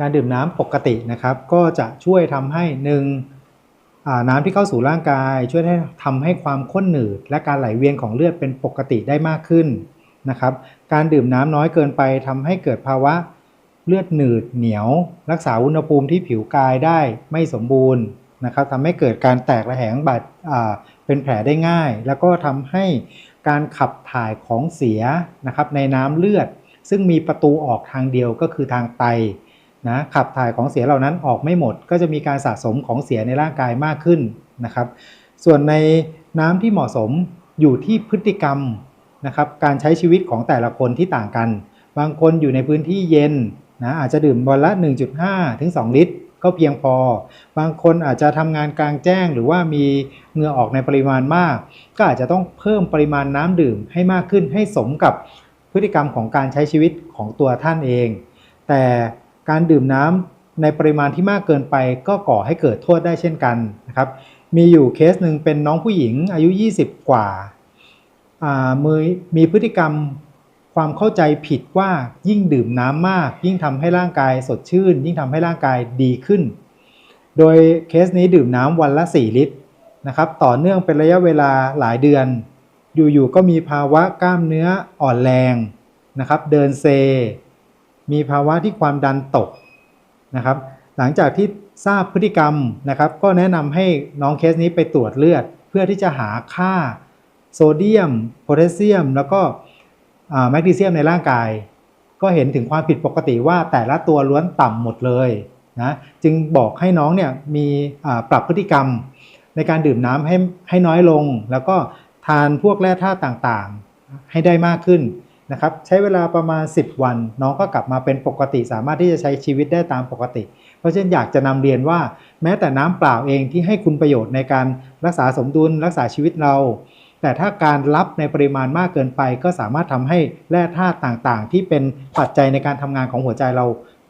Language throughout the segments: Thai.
การดื่มน้ำปกตินะครับ ก็จะช่วยทำให้หนึ่งอ่าน้ำที่เข้าสู่ร่างกาย ช่วยให้ทำให้ความข้นหนืด และการไหลเวียนของเลือดเป็นปกติได้มากขึ้นนะครับ การดื่มน้ำน้อยเกินไปทำให้เกิดภาวะเลือดหนืดเหนียว รักษาอุณหภูมิที่ผิวกายได้ไม่สมบูรณ์นะครับทำให้เกิดการแตกระแหงบาดเป็นแผลได้ง่าย แล้วก็ทำให้การขับถ่ายของเสียนะครับในน้ำเลือด ซึ่งมีประตูออกทางเดียวก็คือทางไต นะขับถ่ายของเสียเหล่านั้นออกไม่หมด ก็จะมีการสะสมของเสียในร่างกายมากขึ้นนะครับ ส่วนในน้ำที่เหมาะสมอยู่ที่พฤติกรรมนะครับการใช้ชีวิตของแต่ละคนที่ต่างกัน บางคนอยู่ในพื้นที่เย็นนะอาจจะดื่มวันละ 1.5 ถึง 2 ลิตร ก็เพียงพอ บางคนอาจจะทำงานกลางแจ้ง หรือว่ามีเหงื่อออกในปริมาณมาก ก็อาจจะต้องเพิ่มปริมาณน้ำดื่มให้มากขึ้นให้สมกับพฤติกรรมของการใช้ชีวิตของตัวท่านเอง แต่ การดื่มน้ำในปริมาณที่มากเกินไปก็ก่อให้เกิดโทษได้เช่นกันนะครับ มีอยู่เคสหนึ่งเป็นน้องผู้หญิงอายุ 20 กว่าอ่ามือมีพฤติกรรมความเข้าใจผิดว่ายิ่งดื่มน้ำมาก ยิ่งทำให้ร่างกายสดชื่น ยิ่งทำให้ร่างกายดีขึ้น โดยเคสนี้ดื่มน้ำวันละ 4 ลิตรนะครับ ต่อเนื่องเป็นระยะเวลาหลายเดือน อยู่ๆก็มีภาวะกล้ามเนื้ออ่อนแรงนะครับ เดินเซ มีภาวะที่ความดันตกนะครับ หลังจากที่ทราบพฤติกรรมนะครับ ก็แนะนำให้น้องเคสนี้ไปตรวจเลือด เพื่อที่จะหาค่าโซเดียมโพแทสเซียม แล้วก็แมกนีเซียมในร่างกาย ก็เห็นถึงความผิดปกติว่าแต่ละตัวล้วนต่ำหมดเลยนะจึงบอกให้น้องเนี่ยมีปรับพฤติกรรมในการดื่มน้ำให้ให้น้อยลง แล้วก็ทานพวกแร่ธาตุต่างๆ ให้ได้มากขึ้น นะครับใช้เวลาประมาณ 10 วัน น้องก็กลับมาเป็นปกติ สามารถที่จะใช้ชีวิตได้ตามปกติ เพราะฉะนั้นอยากจะนำเรียนว่า แม้แต่น้ำเปล่าเองที่ให้คุณประโยชน์ในการรักษาสมดุลรักษาชีวิตเรา แต่ถ้าการรับในปริมาณมากเกินไป ก็สามารถทำให้แร่ธาตุต่างๆ ที่เป็นปัจจัยในการทำงานของหัวใจเรา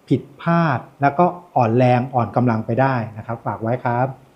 ผิดพลาด แล้วก็อ่อนแรงอ่อนกำลังไปได้นะครับ ฝากไว้ครับ